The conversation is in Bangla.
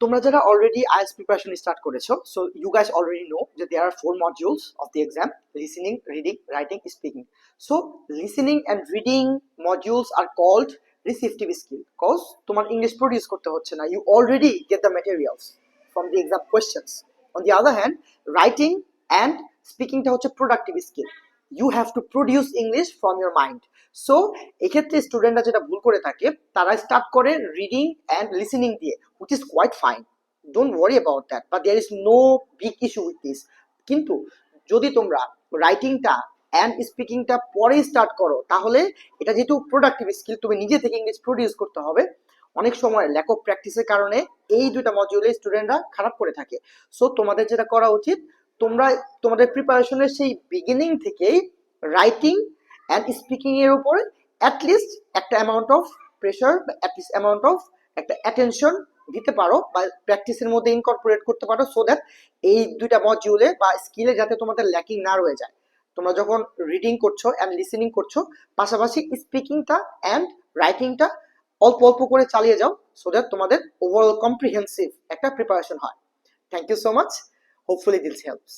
তোমরা যারা অলরেডি আইএলস প্রিপারেশন স্টার্ট করেছ so you guys already know যে there are four modules of the exam listening reading writing speaking so listening and reading modules are called receptive skill cause তোমার ইংলিশ প্রডিউস করতে হচ্ছে না। You already get the materials from the exam questions on the other hand writing and স্পিকিংটা হচ্ছে productive skill you have to produce English from your mind so এক্ষেত্রে স্টুডেন্টরা যেটা ভুল করে থাকে, তারা স্টার্ট করে রিডিং অ্যান্ড লিসেনিং দিয়ে। Which is quite fine don't worry about that but there is no big issue with this কিন্তু যদি তোমরা রাইটিংটা অ্যান্ড স্পিকিংটা পরে স্টার্ট করো তাহলে এটা যেহেতু প্রোডাক্টিভ স্কিল তুমি নিজে থেকে ইংলিশ প্রডিউস করতে হবে অনেক সময় ল্যাক অফ প্র্যাকটিসের কারণে এই দুইটা মডিউলে স্টুডেন্টরা খারাপ করে থাকে সো তোমাদের যেটা করা উচিত তোমরা তোমাদের প্রিপারেশনের সেই বিগিনিং থেকেই রাইটিং অ্যান্ড স্পিকিং এর উপরে অ্যাটলিস্ট একটা অ্যামাউন্ট অফ প্রেশার বা অ্যাটলিস্ট অ্যামাউন্ট অফ একটা অ্যাটেনশন দিতে পারো বা প্র্যাকটিসের মধ্যে ইনকর্পোরেট করতে পারো সো দ্যাট এই দুইটা মডিউলে বা স্কিলে যাতে তোমাদের ল্যাকিং না রয়ে যায়। তোমরা যখন রিডিং করছ অ্যান্ড লিসেনিং করছ, পাশাপাশি স্পিকিংটা অ্যান্ড রাইটিংটা অল্প অল্প করে চালিয়ে যাও সো দ্যাট তোমাদের ওভারঅল কম্প্রিহেন্সিভ একটা প্রিপারেশন হয়। Thank you so much hopefully this helps